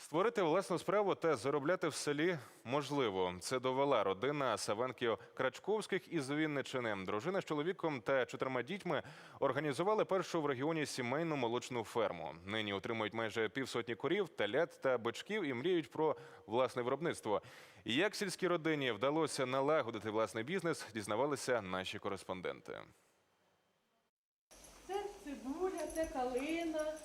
Створити власну справу та заробляти в селі можливо. Це довела родина Савенків Крачковських із Вінничини. Дружина з чоловіком та чотирма дітьми організували першу в регіоні сімейну молочну ферму. Нині утримують майже півсотні корів, телят та бичків і мріють про власне виробництво. Як сільській родині вдалося налагодити власний бізнес, дізнавалися наші кореспонденти. Це цибуля, це калина.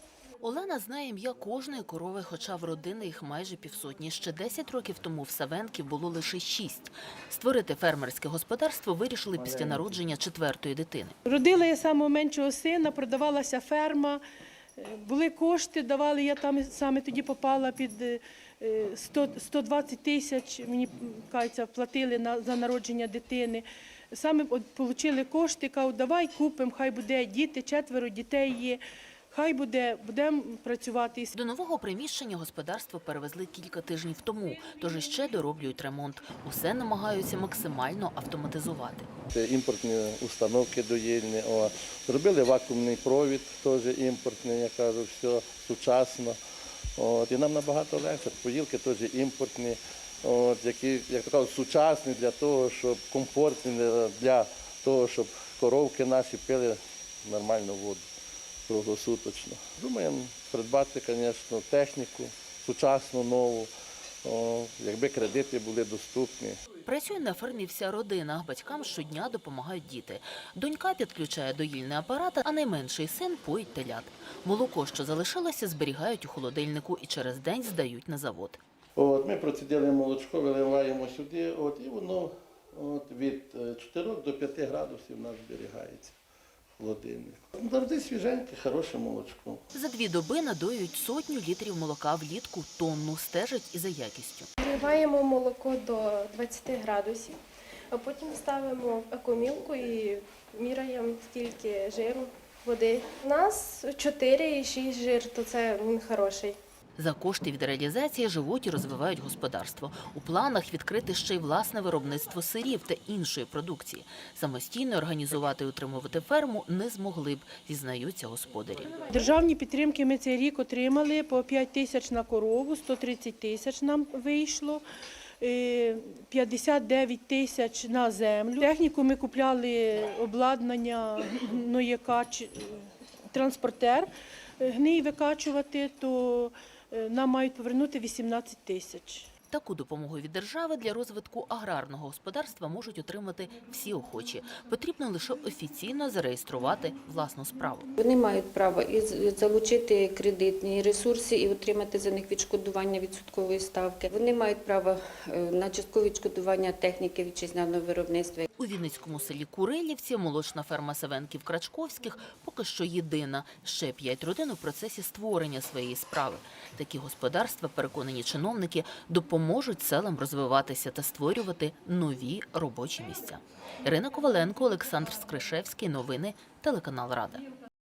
Олена знає ім'я кожної корови, хоча в родини їх майже півсотні. Ще 10 років тому в Савенків було лише шість. Створити фермерське господарство вирішили після народження четвертої дитини. Родила я самого меншого сина, продавалася ферма. Е, Були кошти, давали, я там саме тоді попала під е, е, 100, 120 тисяч, мені кажеться, платили на, за народження дитини. Саме от отримали кошти, кажуть, давай купимо, хай буде діти, четверо дітей є, хай буде, будемо працювати. До нового приміщення господарство перевезли кілька тижнів тому, тож іще дороблюють ремонт. Усе намагаються максимально автоматизувати. Це імпортні установки доїльні. О. Зробили вакуумний провід, теж імпортний, я кажу, все сучасно. От. І нам набагато легше. Поїлки теж імпортні, от, які, як то кажуть, сучасні для того, щоб комфортні для того, щоб коровки наші пили нормальну воду круглосуточно. Думаємо придбати, звісно, техніку сучасну, нову, о, якби кредити були доступні. Працює на фермі вся родина. Батькам щодня допомагають діти. Донька підключає доїльний апарат, а найменший син поїть телят. Молоко, що залишилося, зберігають у холодильнику і через день здають на завод. От, ми процідили молочко, виливаємо сюди, от, і воно от, від е, 4 до 5 градусів у нас зберігається в холодильнику. Завжди свіженьке, хороше молочко. За дві доби надоюють сотню літрів молока влітку, тонну стежать і за якістю. Вливаємо молоко до 20 градусів, а потім ставимо в екомілку і міряємо стільки жиру, води. У нас 4,6 жир, то це він хороший. За кошти від реалізації живуть і розвивають господарство. У планах відкрити ще й власне виробництво сирів та іншої продукції. Самостійно організувати і утримувати ферму не змогли б, зізнаються господарі. Державні підтримки ми цей рік отримали по 5 тисяч на корову, 130 тисяч нам вийшло. е, 59 тисяч на землю. Техніку ми купляли обладнання, ну, яка транспортер е, гний викачувати, то е, нам мають повернути 18 тисяч. Таку допомогу від держави для розвитку аграрного господарства можуть отримати всі охочі. Потрібно лише офіційно зареєструвати власну справу. Вони мають право і залучити кредитні ресурси і отримати за них відшкодування відсоткової ставки. Вони мають право е, на часткове відшкодування техніки вітчизняного виробництва. У Вінницькому селі Курилівці молочна ферма Савенків Крачковських поки що єдина. Ще п'ять родин у процесі створення своєї справи. Такі господарства, переконані чиновники, допоможуть селам розвиватися та створювати нові робочі місця. Ірина Коваленко, Олександр Скришевський. Новини телеканал Рада.